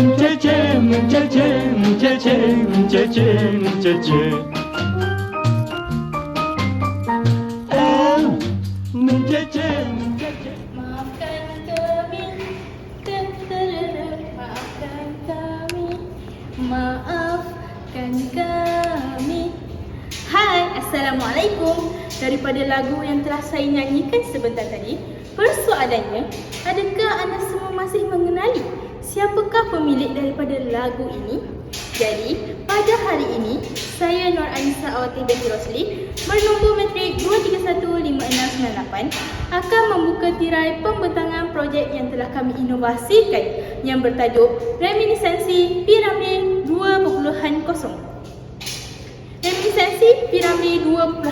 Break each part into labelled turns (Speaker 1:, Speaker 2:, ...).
Speaker 1: Kami Maafkan kami Hai Assalamualaikum. Daripada lagu yang telah saya nyanyikan sebentar tadi Persoalannya Adakah anda semua masih mengenali Siapakah pemilik daripada lagu ini? Jadi, pada hari ini Saya Nur Anissa Awati binti Rosli Bernombor matrik 2315698 Akan membuka tirai pembentangan projek yang telah kami inovasikan Yang bertajuk Reminiscensi Piramid 2.0 Reminiscensi Piramid 2.0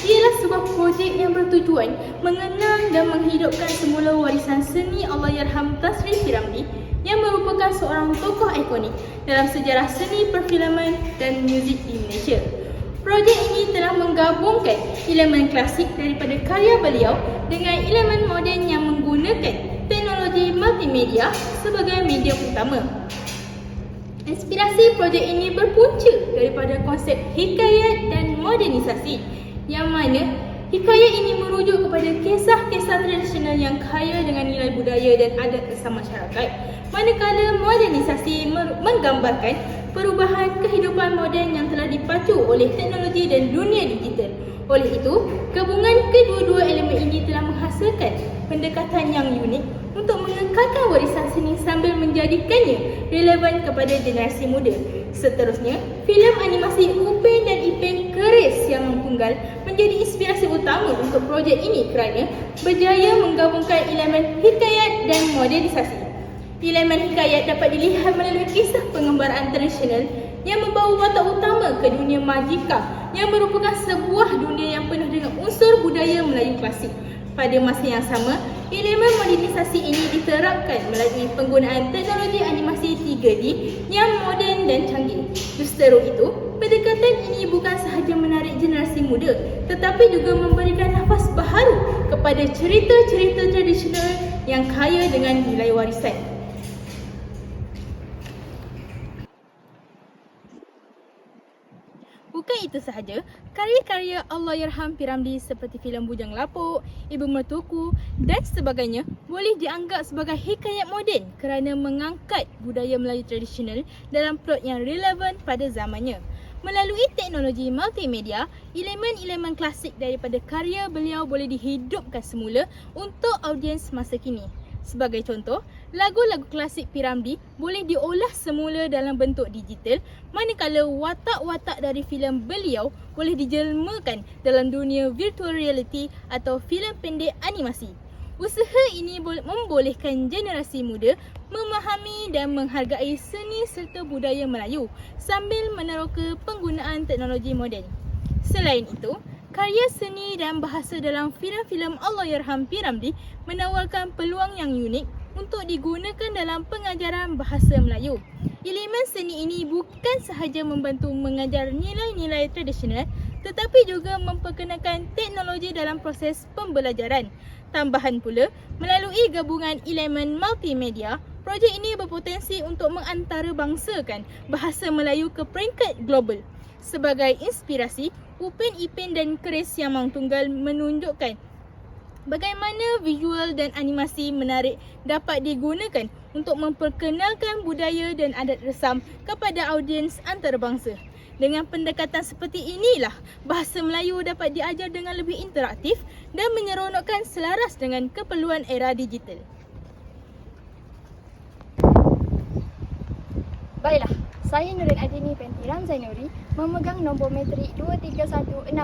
Speaker 1: ialah sebuah projek yang bertujuan mengenang dan menghidupkan semula warisan seni Allahyarham Tasri Piramli yang merupakan seorang tokoh ikonik dalam sejarah seni perfilman dan muzik di Malaysia. Projek ini telah menggabungkan elemen klasik daripada karya beliau dengan elemen moden yang menggunakan teknologi multimedia sebagai medium utama. Inspirasi projek ini berpunca daripada konsep hikayat dan modernisasi yang mana hikayat ini merujuk kepada kisah-kisah tradisional yang kaya dengan nilai budaya dan adat bersama masyarakat manakala modernisasi menggambarkan perubahan kehidupan moden yang telah dipacu oleh teknologi dan dunia digital. Oleh itu, gabungan kedua-dua elemen ini telah menghasilkan pendekatan yang unik untuk mengekalkan warisan seni sambil menjadikannya relevan kepada generasi muda. Seterusnya, filem animasi Upin dan Ipin Keris yang mengtunggal menjadi inspirasi utama untuk projek ini kerana berjaya menggabungkan elemen hikayat dan modernisasi. Elemen hikayat dapat dilihat melalui kisah pengembaraan tradisional yang membawa watak utama ke dunia majika yang merupakan sebuah dunia yang penuh dengan unsur budaya Melayu klasik. Pada masa yang sama, elemen modernisasi ini diterapkan melalui penggunaan teknologi animasi 3D yang moden dan canggih. Justeru itu, pendekatan ini bukan sahaja menarik generasi muda tetapi juga memberikan nafas baharu kepada cerita-cerita tradisional yang kaya dengan nilai warisan. Bukan itu sahaja, karya-karya Allahyarham Piramli seperti filem Bujang Lapuk, Ibu Mertuku dan sebagainya boleh dianggap sebagai hikayat moden kerana mengangkat budaya Melayu tradisional dalam plot yang relevan pada zamannya. Melalui teknologi multimedia, elemen-elemen klasik daripada karya beliau boleh dihidupkan semula untuk audiens masa kini. Sebagai contoh, lagu-lagu klasik Piramli boleh diolah semula dalam bentuk digital manakala watak-watak dari filem beliau boleh dijelmakan dalam dunia virtual reality atau filem pendek animasi. Usaha ini boleh membolehkan generasi muda memahami dan menghargai seni serta budaya Melayu sambil meneroka penggunaan teknologi moden. Selain itu, Karya seni dan bahasa dalam filem-filem Allahyarham Piramli menawarkan peluang yang unik untuk digunakan dalam pengajaran bahasa Melayu. Elemen seni ini bukan sahaja membantu mengajar nilai-nilai tradisional tetapi juga memperkenalkan teknologi dalam proses pembelajaran. Tambahan pula, melalui gabungan elemen multimedia, projek ini berpotensi untuk mengantarabangsakan bahasa Melayu ke peringkat global. Sebagai inspirasi, Upin Ipin dan Keris yang Mang Tunggal menunjukkan bagaimana visual dan animasi menarik dapat digunakan untuk memperkenalkan budaya dan adat resam kepada audiens antarabangsa. Dengan pendekatan seperti inilah bahasa Melayu dapat diajar dengan lebih interaktif dan menyeronokkan selaras dengan keperluan era digital.
Speaker 2: Baiklah, saya Nurin Adini binti Ramzai memegang nombor matrik 2316668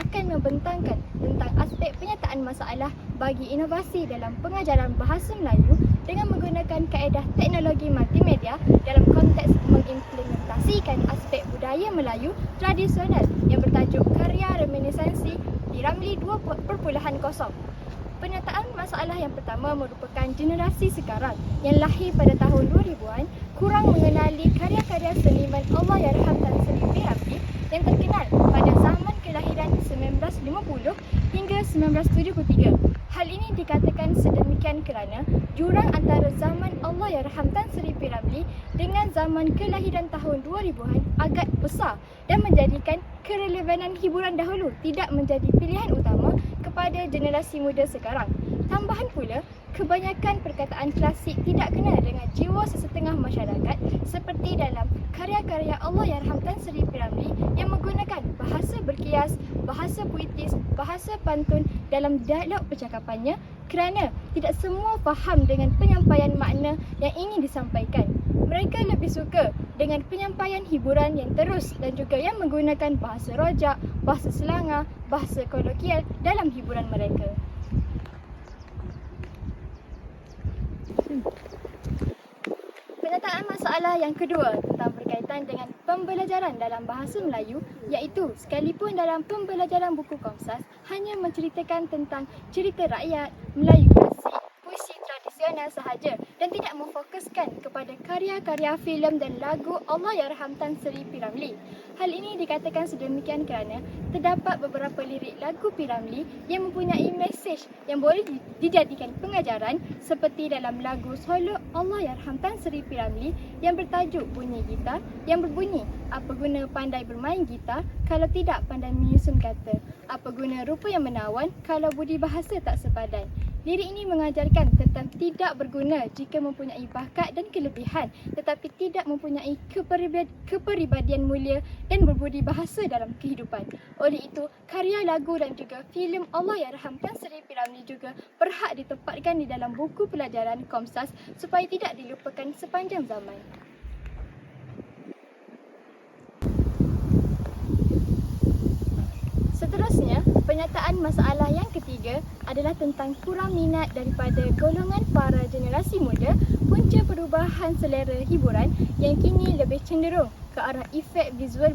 Speaker 2: akan membentangkan tentang aspek penyataan masalah bagi inovasi dalam pengajaran bahasa Melayu dengan menggunakan kaedah teknologi multimedia dalam konteks mengimplementasikan aspek budaya Melayu tradisional yang bertajuk Karya Reminiscensi di Ramli 2.0. Penataan masalah yang pertama merupakan generasi sekarang yang lahir pada tahun 2000-an kurang mengenali karya-karya seniman Allahyarham Tan Sri Piramli yang terkenal pada zaman kelahiran 1950 hingga 1973. Hal ini dikatakan sedemikian kerana jurang antara zaman Allahyarham Tan Sri P. Ramlee dengan zaman kelahiran tahun 2000-an agak besar dan menjadikan kerelevanan hiburan dahulu tidak menjadi pilihan utama kepada generasi muda sekarang. Tambahan pula, kebanyakan perkataan klasik tidak kena dengan jiwa sesetengah masyarakat seperti dalam karya-karya Allahyarham Tan Sri P. Ramlee yang menggunakan bahasa berkias, bahasa puitis, bahasa pantun dalam dialog percakapannya kerana tidak semua faham dengan penyampaian makna yang ingin disampaikan. Mereka lebih suka dengan penyampaian hiburan yang terus dan juga yang menggunakan bahasa rojak, bahasa selanga, bahasa kolokial dalam hiburan mereka. Penyataan masalah yang kedua tentang berkaitan dengan pembelajaran dalam bahasa Melayu iaitu sekalipun dalam pembelajaran buku Komsas hanya menceritakan tentang cerita rakyat, Melayu tradisional sahaja dan tidak memfokuskan kepada karya-karya filem dan lagu Allahyarham Tan Sri P. Ramlee. Hal ini dikatakan sedemikian kerana terdapat beberapa lirik lagu P. Ramlee yang mempunyai mesej yang boleh di- dijadikan pengajaran seperti dalam lagu solo Allahyarham Tan Sri P. Ramlee yang bertajuk Bunyi Gitar yang berbunyi apa guna pandai bermain gitar kalau tidak pandai menyusun kata. Apa guna rupa yang menawan kalau budi bahasa tak sepadan. Lirik ini mengajarkan tentang tidak berguna jika mempunyai bakat dan kelebihan tetapi tidak mempunyai keperibad- kepribadian mulia dan berbudi bahasa dalam kehidupan. Oleh itu, karya lagu dan juga filem Allahyarham Tan Sri P. Ramlee juga berhak ditempatkan di dalam buku pelajaran Komsas supaya tidak dilupakan sepanjang zaman. Seterusnya, penyataan masalah yang ketiga adalah tentang kurang minat daripada golongan para generasi muda punca perubahan selera hiburan yang kini lebih cenderung ke arah efek visual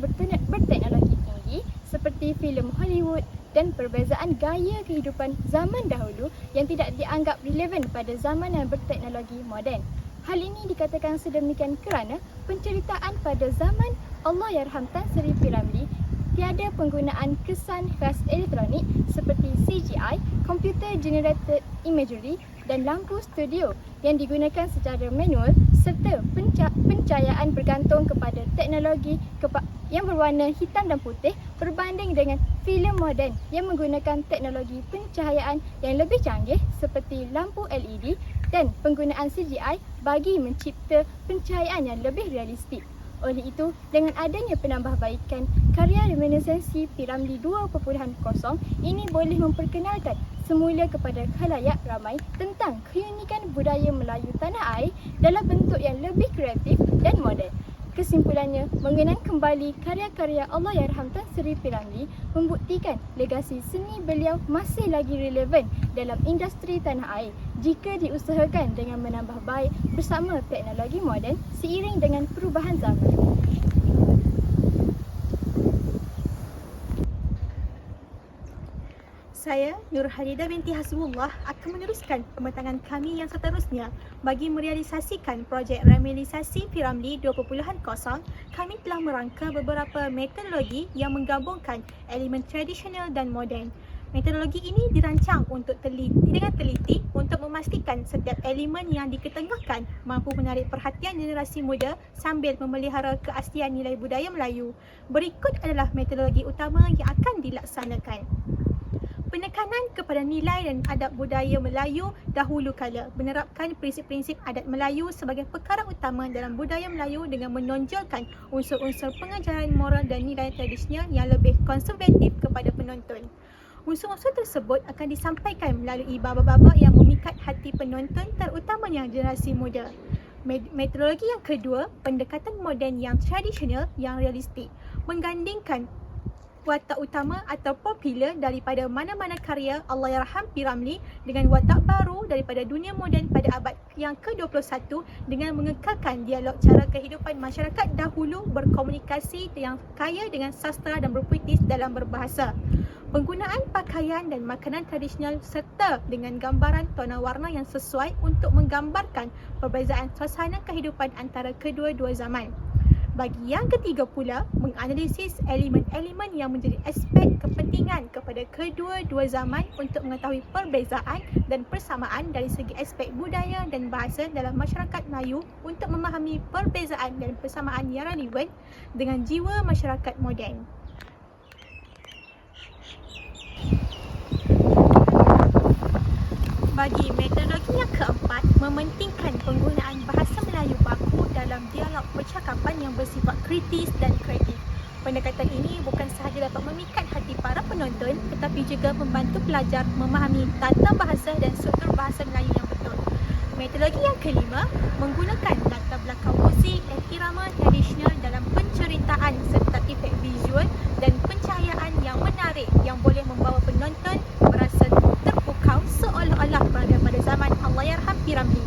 Speaker 2: berteknologi tinggi seperti filem Hollywood dan perbezaan gaya kehidupan zaman dahulu yang tidak dianggap relevan pada zaman yang berteknologi moden. Hal ini dikatakan sedemikian kerana penceritaan pada zaman Allahyarham Tan Sri P. Ramlee tiada penggunaan kesan khas elektronik seperti CGI, Computer Generated Imagery dan lampu studio yang digunakan secara manual serta penca- pencahayaan bergantung kepada teknologi kepa- yang berwarna hitam dan putih berbanding dengan filem moden yang menggunakan teknologi pencahayaan yang lebih canggih seperti lampu LED dan penggunaan CGI bagi mencipta pencahayaan yang lebih realistik. Oleh itu, dengan adanya penambahbaikan karya reminiscensi P. Ramlee 2.0 ini boleh memperkenalkan semula kepada khalayak ramai tentang keunikan budaya Melayu tanah air dalam bentuk yang lebih kreatif dan moden. Kesimpulannya, mengenang kembali karya-karya Allahyarham Tan Sri P. Ramlee membuktikan legasi seni beliau masih lagi relevan dalam industri tanah air jika diusahakan dengan menambah baik bersama teknologi moden seiring dengan perubahan zaman.
Speaker 3: Saya, Nur Halidah binti Hasbullah akan meneruskan pembentangan kami yang seterusnya bagi merealisasikan projek remilisasi Piramli 2.0 kami telah merangka beberapa metodologi yang menggabungkan elemen tradisional dan moden. Metodologi ini dirancang untuk teliti dengan teliti untuk memastikan setiap elemen yang diketengahkan mampu menarik perhatian generasi muda sambil memelihara keaslian nilai budaya Melayu. Berikut adalah metodologi utama yang akan dilaksanakan penekanan kepada nilai dan adab budaya Melayu dahulu kala menerapkan prinsip-prinsip adat Melayu sebagai perkara utama dalam budaya Melayu dengan menonjolkan unsur-unsur pengajaran moral dan nilai tradisional yang lebih konservatif kepada penonton. Unsur-unsur tersebut akan disampaikan melalui babak-babak yang memikat hati penonton terutamanya generasi muda. Met- Metodologi yang kedua, pendekatan moden yang tradisional yang realistik menggandingkan watak utama atau popular daripada mana-mana karya Allahyarham P. Ramlee dengan watak baru daripada dunia moden pada abad yang ke-21 dengan mengekalkan dialog cara kehidupan masyarakat dahulu berkomunikasi yang kaya dengan sastra dan berpuitis dalam berbahasa. Penggunaan pakaian dan makanan tradisional serta dengan gambaran tona warna yang sesuai untuk menggambarkan perbezaan suasana kehidupan antara kedua-dua zaman Bagi yang ketiga pula, menganalisis elemen-elemen yang menjadi aspek kepentingan kepada kedua-dua zaman untuk mengetahui perbezaan dan persamaan dari segi aspek budaya dan bahasa dalam masyarakat Melayu untuk memahami perbezaan dan persamaan yang relevan dengan jiwa masyarakat moden. Bagi metodologi yang keempat, mementingkan penggunaan bahasa Melayu baku dalam dialog percakapan yang bersifat kritis dan kreatif. Pendekatan ini bukan sahaja dapat memikat hati para penonton tetapi juga membantu pelajar memahami tata bahasa dan struktur bahasa Melayu yang betul. Metodologi yang kelima, menggunakan latar belakang muzik dan irama tradisional dalam penceritaan serta efek visual dan pencahayaan yang menarik yang boleh membawa penonton merasa terpukau seolah-olah berada pada zaman Allahyarham P. Ramlee.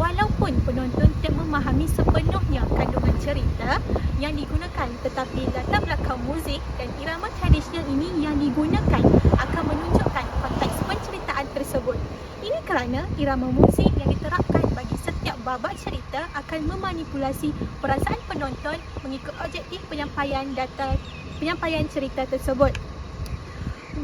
Speaker 3: Walaupun penonton tidak memahami sepenuhnya kandungan cerita yang digunakan tetapi latar belakang muzik dan irama tradisional ini yang digunakan akan menunjukkan konteks penceritaan tersebut. Ini kerana irama muzik yang diterapkan bagi setiap babak cerita akan memanipulasi perasaan penonton mengikut objektif penyampaian data penyampaian cerita tersebut.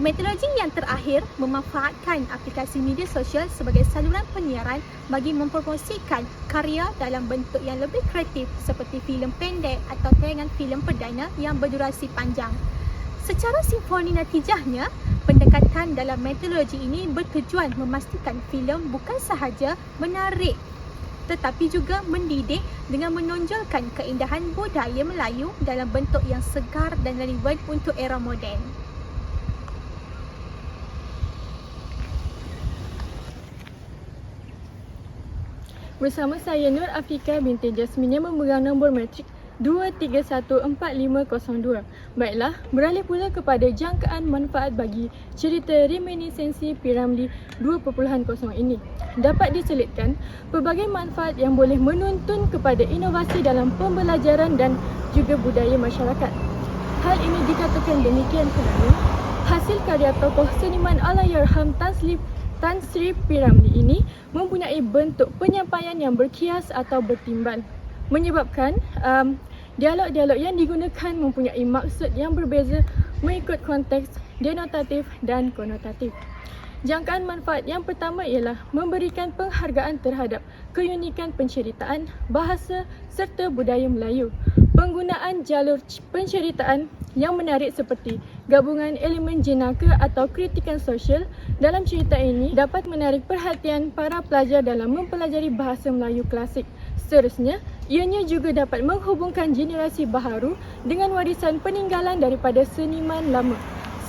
Speaker 3: Metodologi yang terakhir memanfaatkan aplikasi media sosial sebagai saluran penyiaran bagi mempromosikan karya dalam bentuk yang lebih kreatif seperti filem pendek atau tayangan filem perdana yang berdurasi panjang. Secara simfoni natijahnya, pendekatan dalam metodologi ini bertujuan memastikan filem bukan sahaja menarik tetapi juga mendidik dengan menonjolkan keindahan budaya Melayu dalam bentuk yang segar dan relevan untuk era moden.
Speaker 4: Bersama saya Nur Afika binti Jasmine yang memegang nombor matrik 2314502. Baiklah, beralih pula kepada jangkaan manfaat bagi cerita reminiscensi Piramli 2.0 ini. Dapat diselitkan pelbagai manfaat yang boleh menuntun kepada inovasi dalam pembelajaran dan juga budaya masyarakat. Hal ini dikatakan demikian kerana hasil karya tokoh seniman Allahyarham Tan Tan Sri Piramli ini mempunyai bentuk penyampaian yang berkias atau bertimbal menyebabkan um, dialog-dialog yang digunakan mempunyai maksud yang berbeza mengikut konteks denotatif dan konotatif. Jangkaan manfaat yang pertama ialah memberikan penghargaan terhadap keunikan penceritaan, bahasa serta budaya Melayu. Penggunaan jalur penceritaan yang menarik seperti gabungan elemen jenaka atau kritikan sosial dalam cerita ini dapat menarik perhatian para pelajar dalam mempelajari bahasa Melayu klasik. Seterusnya, ianya juga dapat menghubungkan generasi baharu dengan warisan peninggalan daripada seniman lama.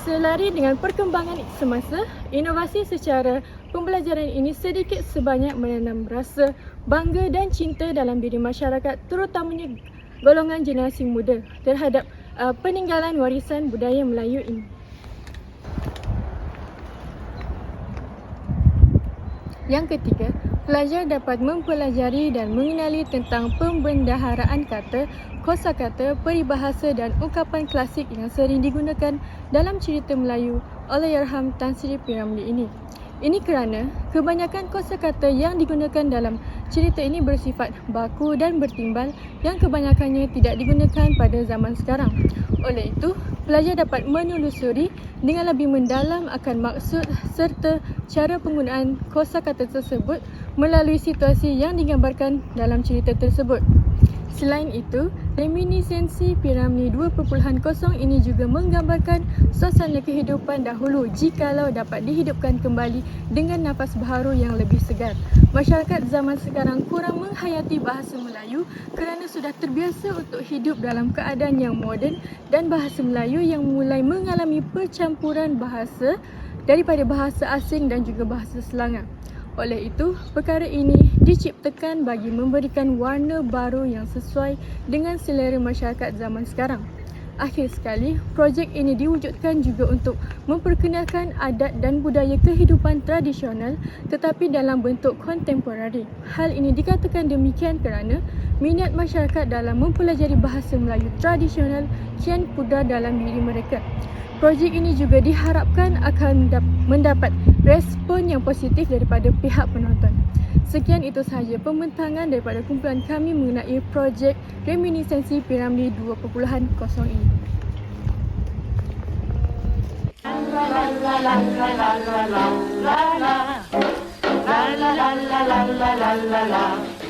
Speaker 4: Selari dengan perkembangan semasa, inovasi secara pembelajaran ini sedikit sebanyak menanam rasa bangga dan cinta dalam diri masyarakat terutamanya golongan generasi muda terhadap uh, peninggalan warisan budaya Melayu ini. Yang ketiga, pelajar dapat mempelajari dan mengenali tentang pembendaharaan kata, kosakata, peribahasa dan ungkapan klasik yang sering digunakan dalam cerita Melayu Allahyarham Tan Sri P. Ramlee ini. Ini kerana kebanyakan kosakata yang digunakan dalam cerita ini bersifat baku dan bertimbal yang kebanyakannya tidak digunakan pada zaman sekarang. Oleh itu, pelajar dapat menelusuri dengan lebih mendalam akan maksud serta cara penggunaan kosakata tersebut melalui situasi yang digambarkan dalam cerita tersebut. Selain itu, reminiscensi Piramli 2.0 ini juga menggambarkan suasana kehidupan dahulu jikalau dapat dihidupkan kembali dengan nafas baharu yang lebih segar. Masyarakat zaman sekarang kurang menghayati bahasa Melayu kerana sudah terbiasa untuk hidup dalam keadaan yang moden dan bahasa Melayu yang mulai mengalami percampuran bahasa daripada bahasa asing dan juga bahasa Selangor. Oleh itu, perkara ini diciptakan bagi memberikan warna baru yang sesuai dengan selera masyarakat zaman sekarang. Akhir sekali, projek ini diwujudkan juga untuk memperkenalkan adat dan budaya kehidupan tradisional tetapi dalam bentuk kontemporari. Hal ini dikatakan demikian kerana minat masyarakat dalam mempelajari bahasa Melayu tradisional kian pudar dalam diri mereka. Projek ini juga diharapkan akan dap- mendapat respon yang positif daripada pihak penonton. Sekian itu sahaja pembentangan daripada kumpulan kami mengenai projek reminiscensi Piramli 2.0 ini.
Speaker 5: La la la la la la la la la la